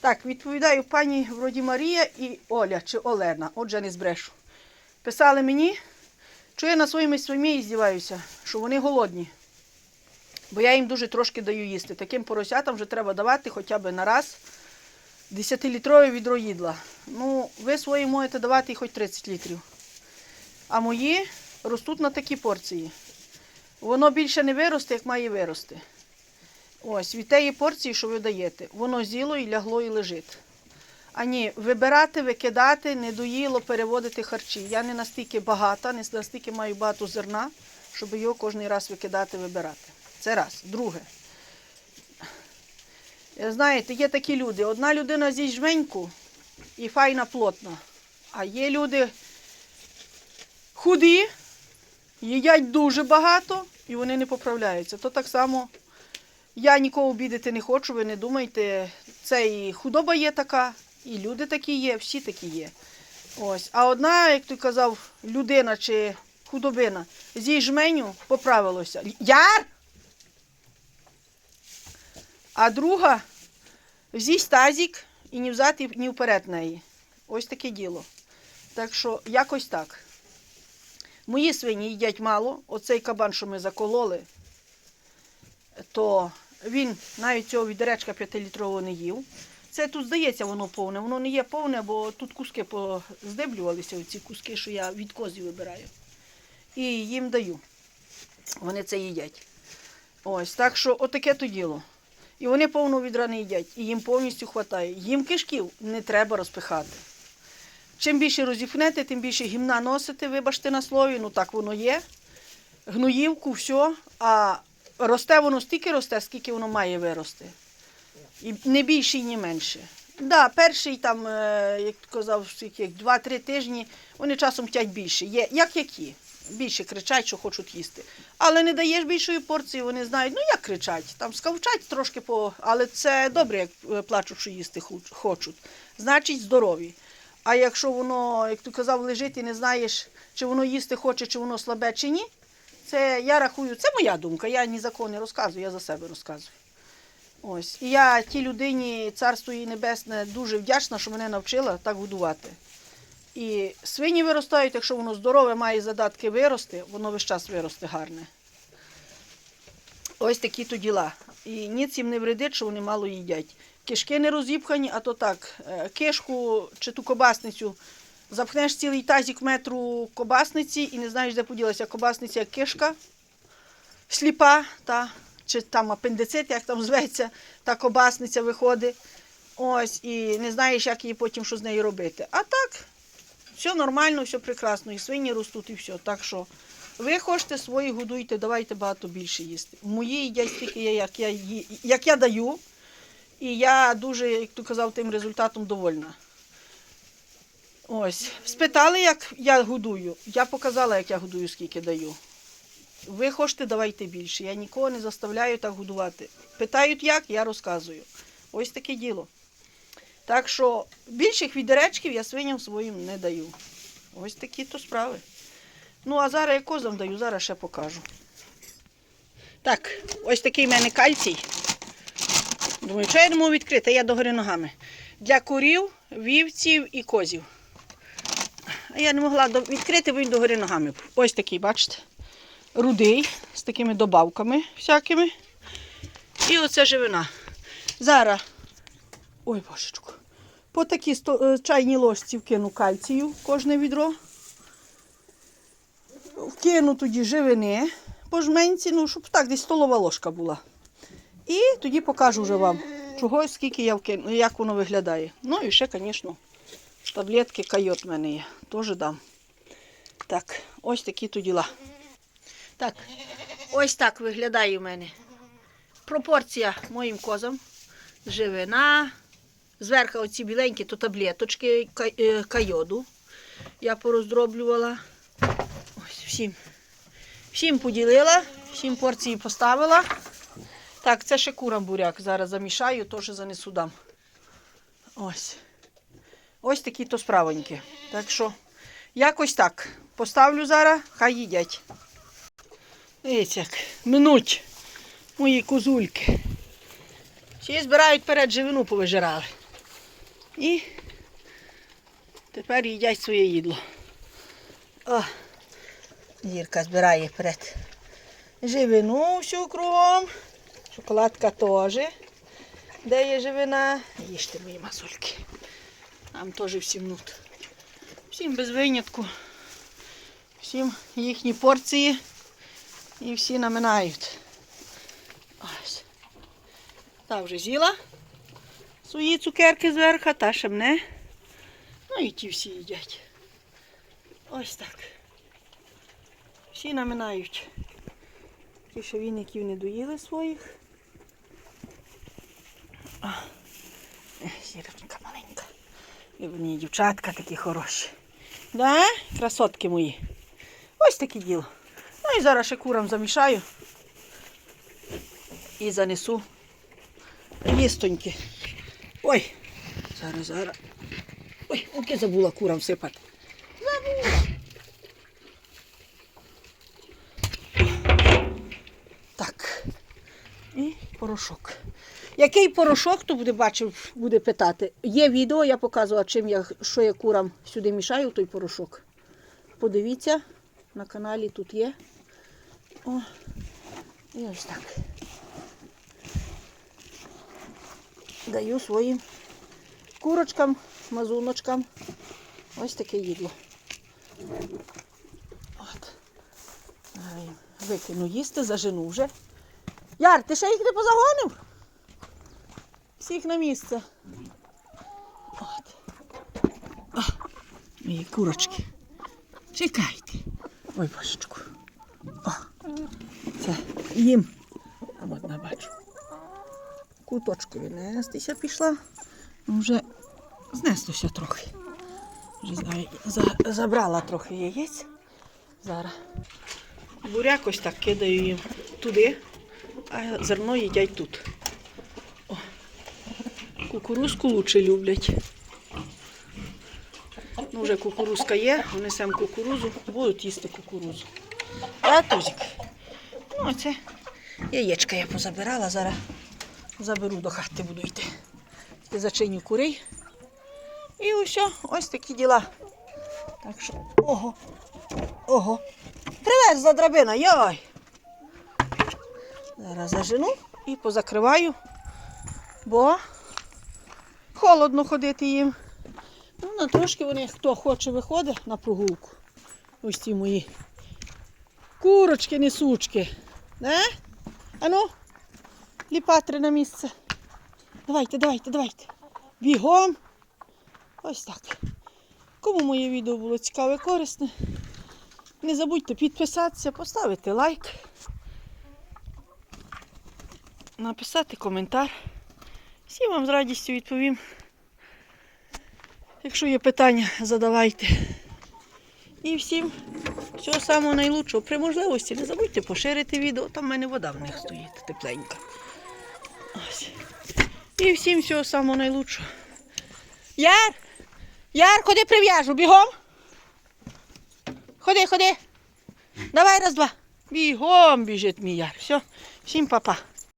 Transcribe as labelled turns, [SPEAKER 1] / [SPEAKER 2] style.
[SPEAKER 1] Так, відповідаю пані вроді Марія і Оля чи Олена. Отже, не збрешу. Писали мені, що я на своїй свині здіваюся, що вони голодні. Бо я їм дуже трошки даю їсти. Таким поросятам вже треба давати хоча б на раз 10-літрове відро їдла. Ну, ви свої можете давати хоч 30 літрів. А мої ростуть на такі порції. Воно більше не виросте, як має вирости. Ось, від тієї порції, що ви даєте, воно з'їло і лягло і лежить. А ні, вибирати, викидати, не доїло, переводити харчі. Я не настільки багата, не настільки маю багато зерна, щоб його кожен раз викидати, вибирати. Це раз. Друге. Знаєте, є такі люди. Одна людина з'їсть жменьку і файна плотна. А є люди худі, їдять дуже багато і вони не поправляються. То так само я нікого обідати не хочу, ви не думайте. Це і худоба є така, і люди такі є, всі такі є. Ось. А одна, як ти казав, людина чи худобина з'їсть жменю, поправилося. Яр! А друга з'їсть тазік і ні взад, ні вперед неї. Ось таке діло. Так що якось так. Мої свині їдять мало. Оцей кабан, що ми закололи, то він навіть цього відеречка 5-літрового не їв. Це тут здається, воно повне. Воно не є повне, бо тут куски поздиблювалися, ці куски, що я від козі вибираю. І їм даю. Вони це їдять. Ось, так що отаке то діло. І вони повно відра не їдять, і їм повністю вистачає. Їм кишків не треба розпихати. Чим більше розіпнете, тим більше гімна носите, вибачте на слові, ну так воно є. Гноївку, все. А росте воно стільки росте, скільки воно має вирости. І не більше, і не менше. Да, перший там, е, як казав, скільки, 2-3 тижні, вони часом хочуть більше. Є, як які. Більше кричать, що хочуть їсти. Але не даєш більшої порції, вони знають, ну як кричать, там скавчать трошки по. Але це добре, як е, плачуть, що їсти хочуть. Значить, здорові. А якщо воно, як ти казав, лежить і не знаєш, чи воно їсти хоче, чи воно слабе, чи ні, це я рахую, це моя думка. Я ні за кого не розказую, я за себе розказую. Ось. І я тій людині, царство її небесне, дуже вдячна, що мене навчила так годувати. І свині виростають, якщо воно здорове, має задатки вирости, воно весь час виросте гарне. Ось такі то діла. І ніц їм не вредить, що вони мало їдять. Кишки не розіпхані, а то так, е, кишку чи ту кобасницю запхнеш цілий тазик метру кобасниці і не знаєш, де поділася кобасниця, кишка сліпа, та, чи там апендицит, як там зветься, та кобасниця виходить. Ось, і не знаєш, як її потім що з нею робити. А так, все нормально, все прекрасно, і свині ростуть, і все. Так що ви хочете свої годуйте, давайте багато більше їсти. Мої їдять стільки, як я, як я даю. І я дуже, як ти казав, тим результатом довольна. Ось. Спитали, як я годую. Я показала, як я годую, скільки даю. Ви хочете, давайте більше. Я нікого не заставляю так годувати. Питають як, я розказую. Ось таке діло. Так що більших відеречків я свиням своїм не даю. Ось такі то справи. Ну, а зараз я козам даю, зараз ще покажу. Так, ось такий в мене кальцій. Думаю, що я не відкрити, я догори ногами. Для курів, вівців і козів. А я не могла відкрити, бо він догори ногами. Ось такий, бачите, рудий, з такими добавками всякими. І оце живина. Зараз, ой божечку, по такій е, чайній ложці вкину кальцію в кожне відро. Вкину тоді живини по жменці, ну, щоб так десь столова ложка була. І тоді покажу вже вам, чого, скільки я вкину, як воно виглядає. Ну і ще, звісно, таблетки кайот в мене є. Теж дам. Так, ось такі то діла. Так, ось так виглядає в мене. Пропорція моїм козам. Живина. Зверху оці біленькі то таблеточки е, кайоду. Я пороздроблювала. Ось всім. Всім поділила, всім порції поставила. Так, це ще курам буряк. Зараз замішаю, теж занесу дам. Ось. Ось такі то справоньки. Так що, якось так. Поставлю зараз, хай їдять. Дивіться, як минуть мої козульки. Всі збирають перед живину повижирали. І тепер їдять своє їдло. О, Дірка збирає перед живину всю кругом. Шоколадка теж. Де є живина? Їжте мої мазульки. Нам теж всім нут. Всім без винятку. Всім їхні порції. І всі наминають. Ось. Та вже з'їла свої цукерки зверху, та ще мене. Ну і ті всі їдять. Ось так. Всі наминають. Ті ще віників не доїли своїх. А, ех, маленька. І вони дівчатка такі хороші. Да? Красотки мої. Ось таке діло. Ну і зараз ще курам замішаю. І занесу їстоньки. Ой, зараз, зараз. Ой, оке забула курам всипати. Забула. Так. І порошок. Який порошок, хто буде бачив, буде питати. Є відео, я показувала, чим я, що я курам сюди мішаю, той порошок. Подивіться, на каналі тут є. О, і ось так. Даю своїм курочкам, мазуночкам. Ось таке їдло. От. Викину їсти, зажену вже. Яр, ти ще їх не позагонив? Всіх на місце. От. А, мої курочки. Чекайте. Ой, божечку. О, це їм. Одна бачу. Куточкові нестися пішла. Ну, Вже знеслося трохи. Вже знаю, за, забрала трохи яєць. Зараз. Буряк ось так кидаю їм туди, а зерно їдять тут. Кукурузку лучше люблять. Ну, вже кукурузка є, внесемо кукурузу, будуть їсти кукурузу. А тузик. Ну, оце яєчка я позабирала, зараз заберу до хати, буду йти. Зачиню курей. І усе, ось такі діла. Так що, ого, ого. Привет, за драбина, йой. Зараз зажену і позакриваю, бо холодно ходити їм. Ну, на трошки вони, хто хоче, виходить на прогулку. Ось ці мої курочки, несучки. Не? Ану, ліпатри на місце. Давайте, давайте, давайте. Бігом. Ось так. Кому моє відео було цікаве, корисне, не забудьте підписатися, поставити лайк, написати коментар. Всім вам з радістю відповім. Якщо є питання, задавайте. І всім всього самого найлучшого. При можливості не забудьте поширити відео. Там в мене вода в них стоїть тепленька. Ось. І всім всього самого найлучшого. Яр! Яр, ходи прив'яжу, бігом! Ходи, ходи. Давай раз, два. Бігом біжить мій яр. Все, всім па-па.